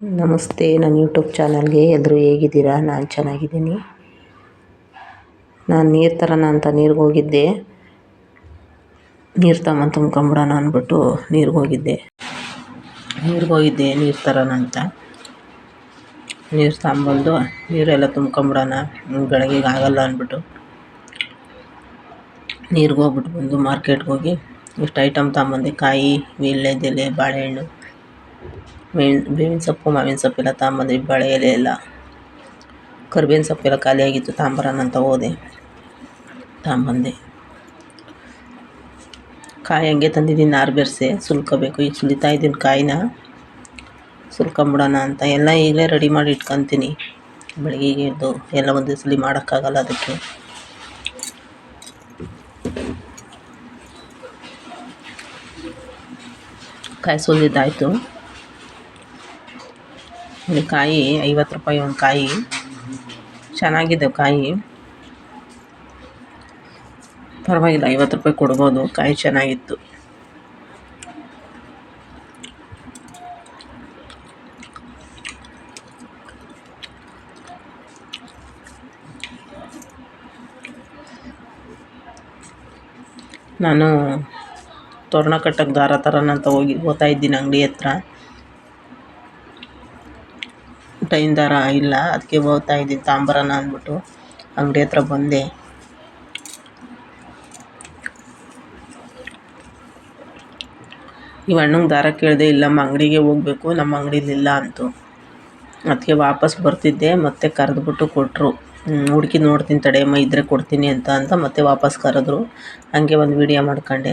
ನಮಸ್ತೆ, ನನ್ನ ಯೂಟ್ಯೂಬ್ ಚಾನಲ್ಗೆ ಎಲ್ಲರೂ ಹೇಗಿದ್ದೀರಾ? ನಾನು ಚೆನ್ನಾಗಿದ್ದೀನಿ. ನಾನು ನೀರು ತರೋಣ ಅಂತ ನೀರಿಗೆ ಹೋಗಿದ್ದೆ. ನೀರು ತಮ್ಮ ತುಂಬ್ಕೊಂಬಿಡೋಣ ಅಂದ್ಬಿಟ್ಟು ನೀರಿಗೆ ಹೋಗಿದ್ದೆ. ನೀರಿಗೆ ಹೋಗಿದ್ದೆ, ನೀರು ತರೋಣ ಅಂತ. ನೀರು ತಗೊಂಬಂದು ನೀರೆಲ್ಲ ತುಂಬ್ಕೊಂಬಿಡೋಣ ಬೆಳಗ್ಗೆಗೆ ಆಗಲ್ಲ ಅಂದ್ಬಿಟ್ಟು ನೀರಿಗೆ ಹೋಗ್ಬಿಟ್ಟು ಬಂದು ಮಾರ್ಕೆಟ್ಗೆ ಹೋಗಿ ಇಷ್ಟು ಐಟಮ್ ತಗೊಂಬಂದೆ. ಕಾಯಿ ವೀಳ್ಯದೆಲೆ ಬಾಳೆಹಣ್ಣು ಮೇವಿನ ಬೇವಿನ ಸೊಪ್ಪು, ಮಾವಿನ ಸೊಪ್ಪೆಲ್ಲ ತಗೊಂಬಂದ್ವಿ ಬಾಳೆ ಎಲ್ಲ. ಕರ್ಬೇವಿನ ಸೊಪ್ಪೆಲ್ಲ ಖಾಲಿಯಾಗಿತ್ತು ತಾಂಬರೋಣ ಅಂತ ಹೋದೆ. ತಗೊಂಬಂದೆ ಕಾಯಿ ಹಂಗೆ ತಂದಿದ್ದೀನಿ, ನಾರು ಬೆರೆಸಿ, ಸುಲ್ಕೋಬೇಕು. ಈಗ ಸುಲಿತಾ ಇದ್ದೀನಿ ಕಾಯಿನ. ಸುಲ್ಕೊಂಬಿಡೋಣ ಅಂತ. ಎಲ್ಲ ಈಗಲೇ ರೆಡಿ ಮಾಡಿ ಇಟ್ಕೊತೀನಿ. ಬೆಳಗ್ಗೆಗೆ ಎದ್ದು ಎಲ್ಲ ಒಂದೇ ಸಲ ಮಾಡೋಕ್ಕಾಗಲ್ಲ ಅದಕ್ಕೆ. ಕಾಯಿ ಸುಲಿದಾಯಿತು. ಇಲ್ಲಿ ಕಾಯಿ, ಐವತ್ತು ರೂಪಾಯಿ ಒಂದು ಕಾಯಿ. ಚೆನ್ನಾಗಿದೆ ಕಾಯಿ. ಪರವಾಗಿಲ್ಲ, ಐವತ್ತು ರೂಪಾಯಿ ಕೊಡ್ಬೋದು. ಕಾಯಿ ಚೆನ್ನಾಗಿತ್ತು. ನಾನು ತೋರಣ ಕಟ್ಟಕ್ಕೆ ದಾರ ತರೋಣ ಅಂತ ಹೋಗಿ ಹೋಗ್ತಾ ಇದ್ದೀನಿ ಅಂಗಡಿ ಹತ್ರ. ಟೈಮ್ ದಾರ ಇಲ್ಲ ಅದಕ್ಕೆ ಹೋಗ್ತಾ ಇದ್ದೀನಿ, ತಾಂಬರನ ಅಂದ್ಬಿಟ್ಟು ಅಂಗಡಿ ಹತ್ರ ಬಂದೆ. ನೀವು ಅಣ್ಣಂಗೆ ದಾರ ಕೇಳಿದೆ ಇಲ್ಲ ನಮ್ಮ ಅಂಗಡಿಗೆ ಹೋಗ್ಬೇಕು, ನಮ್ಮ ಅಂಗಡಿಲಿಲ್ಲ ಅಂತು. ಅದಕ್ಕೆ ವಾಪಸ್ ಬರ್ತಿದ್ದೆ, ಮತ್ತೆ ಕರೆದ್ಬಿಟ್ಟು ಕೊಟ್ಟರು ಹುಡುಕಿ ನೋಡ್ತೀನಿ ತಡೆಯಮ್ಮ ಇದ್ದರೆ ಕೊಡ್ತೀನಿ ಅಂತ ಅಂತ ಮತ್ತೆ ವಾಪಸ್ ಕರೆದ್ರು. ಹಂಗೆ ಒಂದು ವೀಡಿಯೋ ಮಾಡ್ಕೊಂಡೆ.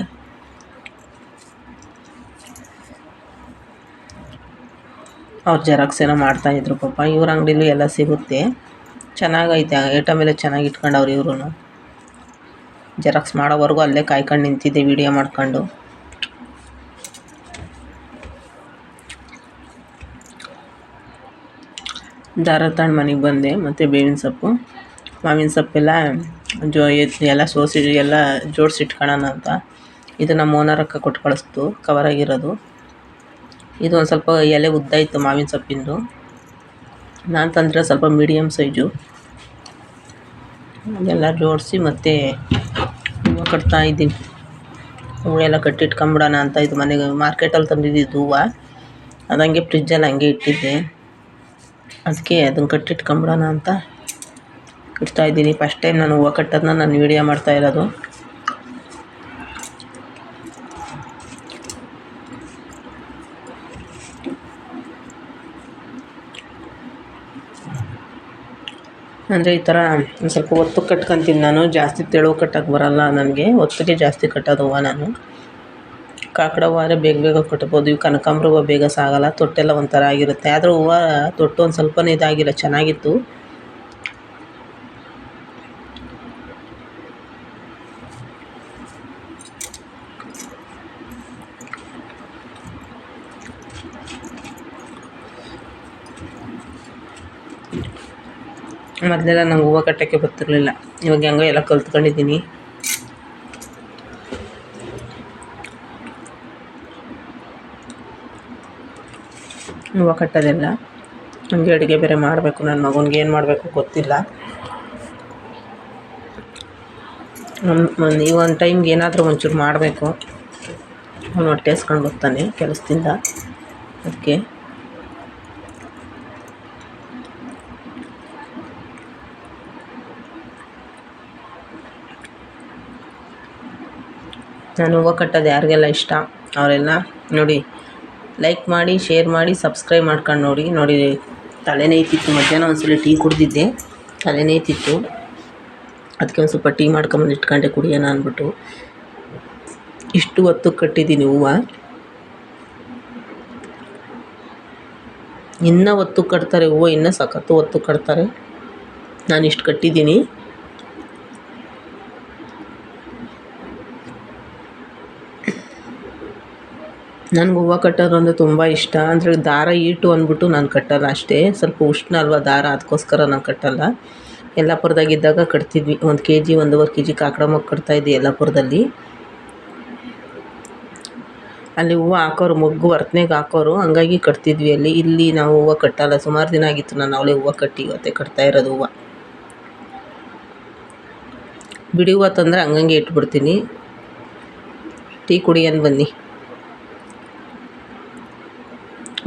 ಅವ್ರು ಜೆರಾಕ್ಸ್ ಏನೋ ಮಾಡ್ತಾಯಿದ್ರು ಪಾಪ. ಇವ್ರ ಅಂಗಡಿಲೂ ಎಲ್ಲ ಸಿಗುತ್ತೆ. ಚೆನ್ನಾಗೈತೆ. ಐಟಮ್ ಎಲ್ಲ ಚೆನ್ನಾಗಿ ಇಟ್ಕೊಂಡವ್ರು ಇವ್ರು ಜೆರಾಕ್ಸ್ ಮಾಡೋವರೆಗೂ ಅಲ್ಲೇ ಕಾಯ್ಕೊಂಡು ನಿಂತಿದ್ದೆ ವೀಡಿಯೋ ಮಾಡ್ಕೊಂಡು. ದಾರ ತಗೊಂಡು ಮನೆಗೆ ಬಂದೆ. ಮತ್ತು ಬೇವಿನ ಸೊಪ್ಪು. ಮಾವಿನ ಸೊಪ್ಪೆಲ್ಲ ಜೋ ಎಲ್ಲ ಸೋಸಿ ಎಲ್ಲ ಜೋಡಿಸಿ ಇಟ್ಕೊಳ್ಳೋಣ ಅಂತ. ಇದು ನಮ್ಮ ಓನರ್ ಅಕ್ಕ ಕೊಟ್ಟು ಕಳಿಸ್ತು ಕವರಾಗಿರೋದು ಇದು ಒಂದು ಸ್ವಲ್ಪ ಎಲೆ ಉದ್ದ ಇತ್ತು ಮಾವಿನ ಸೊಪ್ಪಿಂದು. ನಾನು ತಂದಿರೋ ಸ್ವಲ್ಪ ಮೀಡಿಯಮ್ ಸೈಜು ಅದೆಲ್ಲ ಜೋಡಿಸಿ ಮತ್ತೆ ಹೂವು ಕಟ್ತಾ ಇದ್ದೀನಿ ಹೂವೆಲ್ಲ ಕಟ್ಟಿಟ್ಕೊಂಬಿಡೋಣ ಅಂತ ಇದು ಮನೆಗೆ ಮಾರ್ಕೆಟಲ್ಲಿ ತಂದಿದ್ದಿದ್ದು ಹೂವು. ಅದು ಹಂಗೆ ಫ್ರಿಜ್ಜಲ್ಲಿ ಹಂಗೆ ಇಟ್ಟಿದ್ದೆ. ಅದಕ್ಕೆ ಅದನ್ನು ಕಟ್ಟಿಟ್ಕೊಂಬಿಡೋಣ ಅಂತ ಇಡ್ತಾಯಿದ್ದೀನಿ ಫಸ್ಟ್ ಟೈಮ್ ನಾನು ಹೂವು ಕಟ್ಟೋದನ್ನ ನಾನು ವೀಡಿಯೋ ಮಾಡ್ತಾ ಇರೋದು. ಅಂದರೆ ಈ ಥರ ಒಂದು ಸ್ವಲ್ಪ ಒತ್ತು ಕಟ್ಕೊಂತೀನಿ ನಾನು. ಜಾಸ್ತಿ ತೆಳು ಕಟ್ಟಕ್ಕೆ ಬರೋಲ್ಲ ನನಗೆ. ಒತ್ತಿಗೆ ಜಾಸ್ತಿ ಕಟ್ಟೋದು ಹೂವು ನಾನು. ಕಾಕಡ ಹೂವು ಆದರೆ ಬೇಗ ಬೇಗ ಕಟ್ಬೋದು. ಇವು ಕನಕಾಂಬ್ರ ಹೂವು ಬೇಗ ಸಾಗಲ್ಲ. ತೊಟ್ಟೆಲ್ಲ ಒಂಥರ ಆಗಿರುತ್ತೆ. ಆದರೂ ಹೂವು ತೊಟ್ಟು ಒಂದು ಸ್ವಲ್ಪನೇ ಇದಾಗಿಲ್ಲ. ಚೆನ್ನಾಗಿತ್ತು. ಮೊದಲೆಲ್ಲ ನಂಗೆ ಹೂವು ಕಟ್ಟೋಕ್ಕೆ ಬರ್ತಿರ್ಲಿಲ್ಲ. ಇವಾಗ ಹೆಂಗೋ ಎಲ್ಲ ಕಲ್ತ್ಕೊಂಡಿದ್ದೀನಿ. ಹೂವು ಕಟ್ಟೋದೆಲ್ಲ. ನನಗೆ ಅಡುಗೆ ಬೇರೆ ಮಾಡಬೇಕು. ನನ್ನ ಮಗನಿಗೆ ಏನು ಮಾಡಬೇಕು ಗೊತ್ತಿಲ್ಲ. ಈ ಒಂದು ಟೈಮ್ಗೆ ಏನಾದರೂ ಒಂಚೂರು ಮಾಡಬೇಕು. ಅವನು ಹೊಟ್ಟೆ ಹಸ್ಕೊಂಡು ಬರ್ತಾನೆ ಕೆಲಸದಿಂದ. ಅದಕ್ಕೆ ನಾನು ಹೂವು ಕಟ್ಟೋದು ಯಾರಿಗೆಲ್ಲ ಇಷ್ಟ, ಅವರೆಲ್ಲ ನೋಡಿ ಲೈಕ್ ಮಾಡಿ ಶೇರ್ ಮಾಡಿ ಸಬ್ಸ್ಕ್ರೈಬ್ ಮಾಡ್ಕೊಂಡು ನೋಡಿ. ನೋಡಿ, ತಲೆನೇ ಇತ್ತಿತ್ತು ಮಧ್ಯಾಹ್ನ ಒಂದ್ಸಲ ಟೀ ಕುಡಿದಿದ್ದೆ. ತಲೆನೇ ಇತ್ತಿತ್ತು ಅದಕ್ಕೆ ಒಂದು ಸ್ವಲ್ಪ ಟೀ ಮಾಡ್ಕೊಂಬಂದು ಇಟ್ಕೊಂಡೆ ಕುಡಿಯೋಣ ಅಂದ್ಬಿಟ್ಟು. ಇಷ್ಟು ಹೊತ್ತು ಕಟ್ಟಿದ್ದೀನಿ ಹೂವು. ಇನ್ನೂ ಹೊತ್ತು ಕಟ್ತಾರೆ ಹೂವು, ಇನ್ನೂ ಸಖತ್ತು ಹೊತ್ತು ಕಟ್ತಾರೆ. ನಾನು ಇಷ್ಟು ಕಟ್ಟಿದ್ದೀನಿ. ನನಗೆ ಹೂವು ಕಟ್ಟೋದು ಅಂದರೆ ತುಂಬ ಇಷ್ಟ. ಅಂದರೆ ದಾರ ಈಟು ಅಂದ್ಬಿಟ್ಟು ನಾನು ಕಟ್ಟಲ್ಲ ಅಷ್ಟೇ. ಸ್ವಲ್ಪ ಉಷ್ಣ ಅಲ್ವಾ ದಾರ ಅದಕ್ಕೋಸ್ಕರ ನಾನು ಕಟ್ಟಲ್ಲ. ಯಲ್ಲಾಪುರದಾಗಿದ್ದಾಗ ಕಟ್ತಿದ್ವಿ. ಒಂದು ಕೆ ಜಿ ಒಂದೂವರೆ ಕೆ ಜಿ ಕಾಕಡಮ್ಮಕ್ಕೆ ಕಟ್ತಾಯಿದ್ದೆ ಯಲ್ಲಾಪುರದಲ್ಲಿ. ಅಲ್ಲಿ ಹೂವು ಹಾಕೋರು, ಮೊಗ್ಗು ವರ್ತನೆಗೆ ಹಾಕೋರು, ಹಂಗಾಗಿ ಕಟ್ತಿದ್ವಿ ಅಲ್ಲಿ. ಇಲ್ಲಿ ನಾವು ಹೂವು ಕಟ್ಟಲ್ಲ. ಸುಮಾರು ದಿನ ಆಗಿತ್ತು ನಾನು ಅವಳೇ ಹೂವು ಕಟ್ಟಿ ಇವತ್ತೇ ಕಟ್ತಾ ಇರೋದು ಹೂವು. ಬಿಡಿ ಹೂವು ತಂದರೆ ಹಂಗಂಗೆ ಇಟ್ಬಿಡ್ತೀನಿ. ಟೀ ಕುಡಿಯನ್ ಬನ್ನಿ.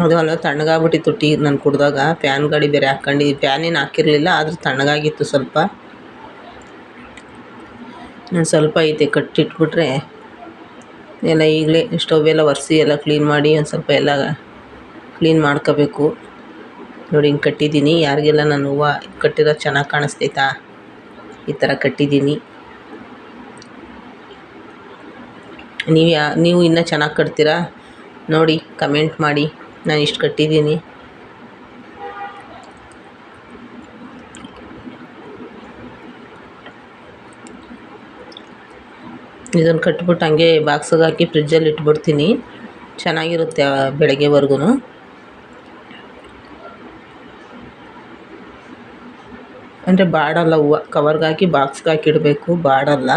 ಅದು ಅಲ್ಲ, ತಣ್ಣಗಾಗ್ಬಿಟ್ಟಿತ್ತು ಟೀ ನಾನು ಕುಡಿದಾಗ. ಫ್ಯಾನ್ ಗಾಡಿ ಬೇರೆ ಹಾಕ್ಕೊಂಡು ಫ್ಯಾನ್ ಏನು ಹಾಕಿರಲಿಲ್ಲ, ಆದರೂ ತಣ್ಣಗಾಗಿತ್ತು ಸ್ವಲ್ಪ. ನಾನು ಸ್ವಲ್ಪ ಐತೆ, ಕಟ್ಟಿಟ್ಬಿಟ್ರೆ. ಎಲ್ಲ ಈಗಲೇ ಸ್ಟವ್ ಎಲ್ಲ ಒರೆಸಿ, ಎಲ್ಲ ಕ್ಲೀನ್ ಮಾಡಿ, ಒಂದು ಸ್ವಲ್ಪ ಎಲ್ಲ ಕ್ಲೀನ್ ಮಾಡ್ಕೋಬೇಕು. ನೋಡಿ, ಹಿಂಗೆ ಕಟ್ಟಿದ್ದೀನಿ. ಯಾರಿಗೆಲ್ಲ ನಾನು ಹೂವು ಕಟ್ಟಿರೋದು ಚೆನ್ನಾಗಿ ಕಾಣಿಸ್ತೈತಾ ಈ ಥರ ಕಟ್ಟಿದ್ದೀನಿ. ನೀವು ಯಾ, ನೀವು ಇನ್ನೂ ಚೆನ್ನಾಗಿ ಕಟ್ತೀರಾ? ನೋಡಿ, ಕಮೆಂಟ್ ಮಾಡಿ. ನಾನು ಇಷ್ಟು ಕಟ್ಟಿದ್ದೀನಿ. ಇದನ್ನು ಕಟ್ಬಿಟ್ಟು ಹಂಗೆ ಬಾಕ್ಸಿಗೆ ಹಾಕಿ ಫ್ರಿಜ್ಜಲ್ಲಿ ಇಟ್ಬಿಡ್ತೀನಿ. ಚೆನ್ನಾಗಿರುತ್ತೆ ಬೆಳಗ್ಗೆವರೆಗೂ. ಅಂದರೆ ಬಾಡಲ್ಲ ಹೂವು. ಕವರ್ಗೆ ಹಾಕಿ ಬಾಕ್ಸ್ಗೆ ಹಾಕಿಡಬೇಕು. ಬಾಡಲ್ಲ.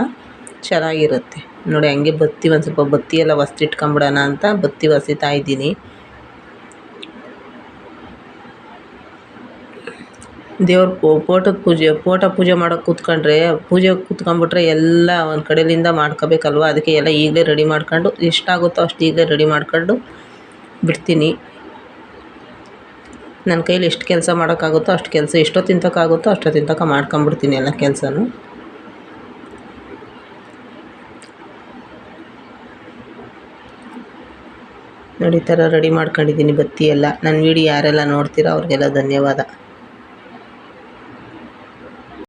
ಚೆನ್ನಾಗಿರುತ್ತೆ. ನೋಡಿ ಹಂಗೆ ಬತ್ತಿ ಒಂದು ಸ್ವಲ್ಪ ಬತ್ತಿ ಎಲ್ಲ ಹೊಸ್ದಿಟ್ಕೊಂಬಿಡೋಣ ಅಂತ ಬತ್ತಿ ಒಸಿತಾ ಇದ್ದೀನಿ. ದೇವ್ರ ಫೋಟೋದ ಪೂಜೆ ಫೋಟೋ ಪೂಜೆ ಮಾಡೋಕೆ ಕೂತ್ಕೊಂಡ್ರೆ, ಪೂಜೆ ಕೂತ್ಕೊಂಡ್ಬಿಟ್ರೆ ಎಲ್ಲ ಒಂದು ಕಡೆಯಿಂದ ಮಾಡ್ಕೋಬೇಕಲ್ವ? ಅದಕ್ಕೆ ಎಲ್ಲ ಈಗಲೇ ರೆಡಿ ಮಾಡ್ಕೊಂಡು ಎಷ್ಟಾಗುತ್ತೋ ಅಷ್ಟು ಈಗಲೇ ರೆಡಿ ಮಾಡ್ಕೊಂಡು ಬಿಡ್ತೀನಿ. ನನ್ನ ಕೈಲಿ ಎಷ್ಟು ಕೆಲಸ ಮಾಡೋಕ್ಕಾಗುತ್ತೋ ಅಷ್ಟು ಕೆಲಸ ಎಷ್ಟೊತ್ತಿನ ತನಕ ಆಗುತ್ತೋ ತನಕ ಮಾಡ್ಕೊಂಬಿಡ್ತೀನಿ ಎಲ್ಲ ಕೆಲಸನೂ. ನೋಡಿ ಥರ ರೆಡಿ ಮಾಡ್ಕೊಂಡಿದ್ದೀನಿ ಬತ್ತಿ ಎಲ್ಲ ನನ್ನ ವೀಡಿಯೋ ಯಾರೆಲ್ಲ ನೋಡ್ತೀರೋ ಅವ್ರಿಗೆಲ್ಲ ಧನ್ಯವಾದ.